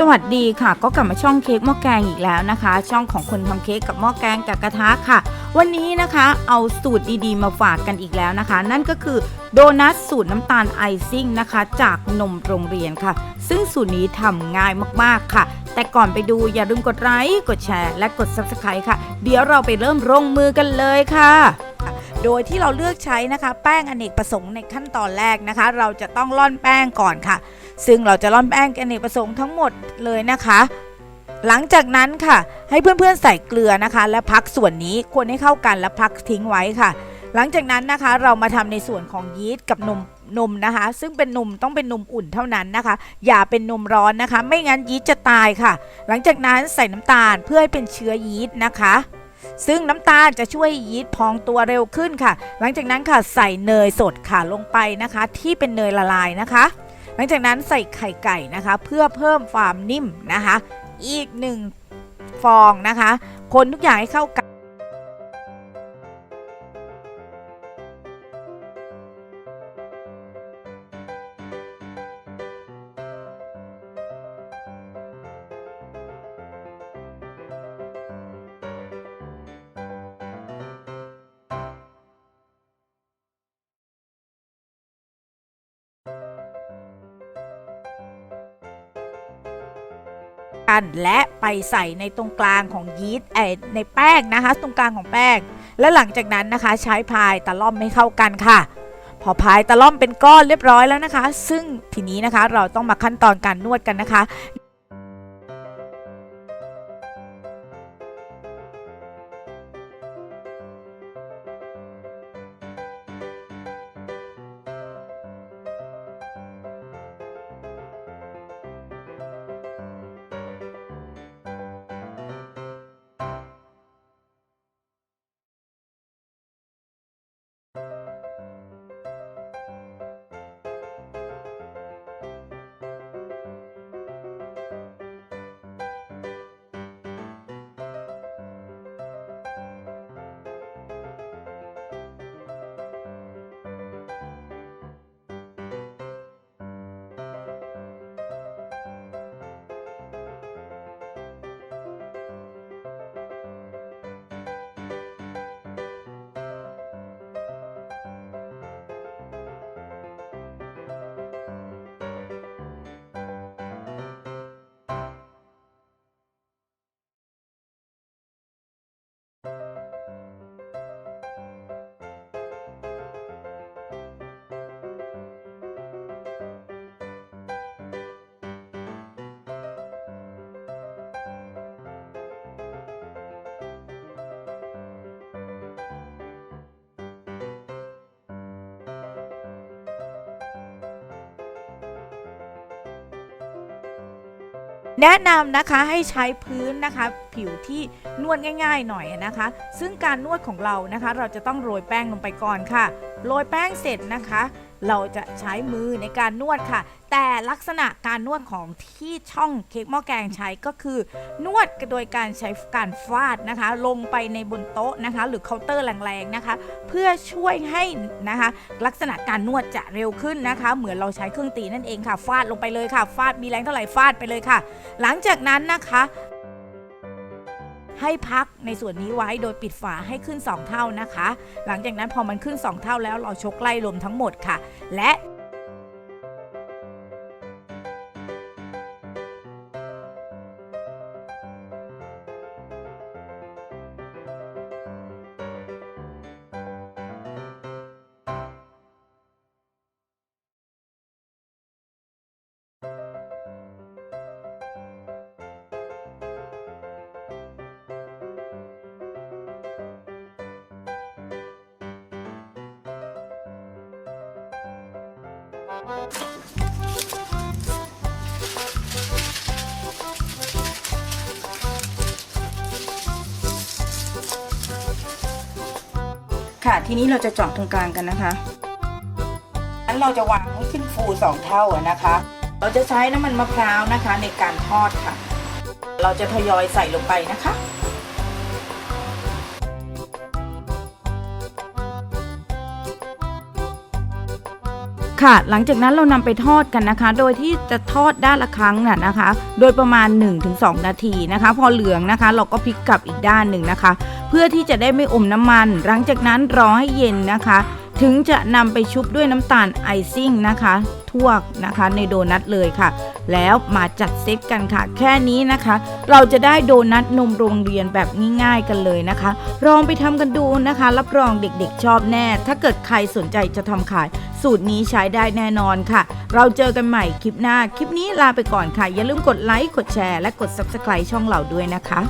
สวัสดีค่ะ ก็กลับมาช่องเค้กหม้อแกงอีกแล้วนะคะ ช่องของคนทำเค้กกับหม้อแกงกับกระทะค่ะ วันนี้นะคะเอาสูตรดีๆ มาฝากกันอีกแล้วนะคะ นั่นก็คือโดนัทสูตรน้ำตาลไอซิ่งนะคะ จากนมโรงเรียนค่ะ ซึ่งสูตรนี้ทำง่ายมากๆค่ะ แต่ก่อนไปดูอย่าลืมกดไลค์กดแชร์ และกด Subscribe ค่ะ เดี๋ยวเราไปเริ่มลงมือกันเลยค่ะ โดยที่เราเลือกใช้นะคะ แป้งอเนกประสงค์ในขั้นตอนแรกนะคะ เราจะต้องร่อนแป้งก่อนค่ะ ซึ่งเราจะร่อนแป้งอเนกประสงค์ทั้งหมดเลยนะคะ หลังจากนั้นค่ะ ให้เพื่อนๆใส่เกลือนะคะ และพักส่วนนี้ควรให้เข้ากันและพักทิ้งไว้ค่ะ หลังจากนั้นนะคะเรามาทำในส่วนของยีสต์กับนมนมนะคะ ซึ่งเป็นนมต้องเป็นนมอุ่นเท่านั้นนะคะ อย่าเป็นนมร้อนนะคะ ไม่งั้นยีสต์จะตายค่ะ หลังจากนั้นใส่น้ำตาลเพื่อให้เป็นเชื้อยีสต์นะคะ ซึ่งน้ำตาลจะช่วยยีสต์พองตัวเร็วขึ้นค่ะ หลังจากนั้นค่ะใส่เนยสดค่ะลงไปนะคะ ที่เป็นเนยละลายนะคะ หลังจากนั้นใส่ไข่ไก่นะคะ เพื่อเพิ่มความนิ่มนะคะ อีกหนึ่งฟองนะคะ คนทุกอย่างให้เข้ากัน กัน และไปใส่ในตรงกลางของยีสต์ในแป้งนะคะ ตรงกลางของแป้ง และหลังจากนั้นนะคะ ใช้พายตะล่อมให้เข้ากันค่ะ พอพายตะล่อมเป็นก้อนเรียบร้อยแล้วนะคะ ซึ่งทีนี้นะคะเราต้องมาขั้นตอนการนวดกันนะคะ แนะนำนะคะให้ใช้พื้นนะคะ ผิวที่นวดง่าย ๆ หน่อยนะคะ ซึ่งการนวดของเรานะคะ เราจะต้องโรยแป้งลงไปก่อนค่ะ โรยแป้งเสร็จนะคะ เราจะใช้มือในการนวดค่ะ แต่ลักษณะการนวดของที่ช่องเค้กหม้อแกงใช้ก็คือนวดโดยการใช้การฟาดนะคะ ลงไปในบนโต๊ะนะคะ หรือเคาน์เตอร์แรงๆนะคะ เพื่อช่วยให้นะคะ ลักษณะการนวดจะเร็วขึ้นนะคะ เหมือนเราใช้เครื่องตีนั่นเองค่ะ ฟาดลงไปเลยค่ะ ฟาดมีแรงเท่าไหร่ฟาดไปเลยค่ะ หลังจากนั้นนะคะ ให้พักในส่วนนี้ไว้โดยปิดฝาให้ขึ้น 2 เท่านะคะ หลังจากนั้นพอมันขึ้น 2 เท่าแล้วเราชกไล่ลมทั้งหมดค่ะ และ ค่ะทีนี้เราจะเจาะตรงกลางกันนะคะนั้นเราจะวางให้ขึ้นฟูสองเท่านะคะ เราจะใช้น้ำมันมะพร้าวนะคะในการทอดค่ะ เราจะทยอยใส่ลงไปนะคะ ค่ะ หลังจากนั้นเรานำไปทอดกันนะคะ โดยที่จะทอดด้านละครั้งน่ะนะคะ โดยประมาณ 1-2 นาทีนะคะ พอเหลืองนะคะ เราก็พลิกกลับอีกด้านหนึ่งนะคะ เพื่อที่จะได้ไม่อมน้ำมัน หลังจากนั้นรอให้เย็นนะคะ ถึงจะนำไปชุบด้วยน้ำตาลไอซิ่งนะคะทั่วนะคะในโดนัทเลยค่ะ แล้วมาจัดเซตกันค่ะ แค่นี้นะคะ เราจะได้โดนัทนมโรงเรียนแบบง่ายๆกันเลยนะคะลองไปทำกันดูนะคะ รับรองเด็กๆชอบแน่ ถ้าเกิดใครสนใจจะทำขาย สูตรนี้ใช้ได้แน่นอนค่ะ เราเจอกันใหม่คลิปหน้า คลิปนี้ลาไปก่อนค่ะ อย่าลืมกดไลค์ กดแชร์ และกด Subscribe ช่องเราด้วยนะคะ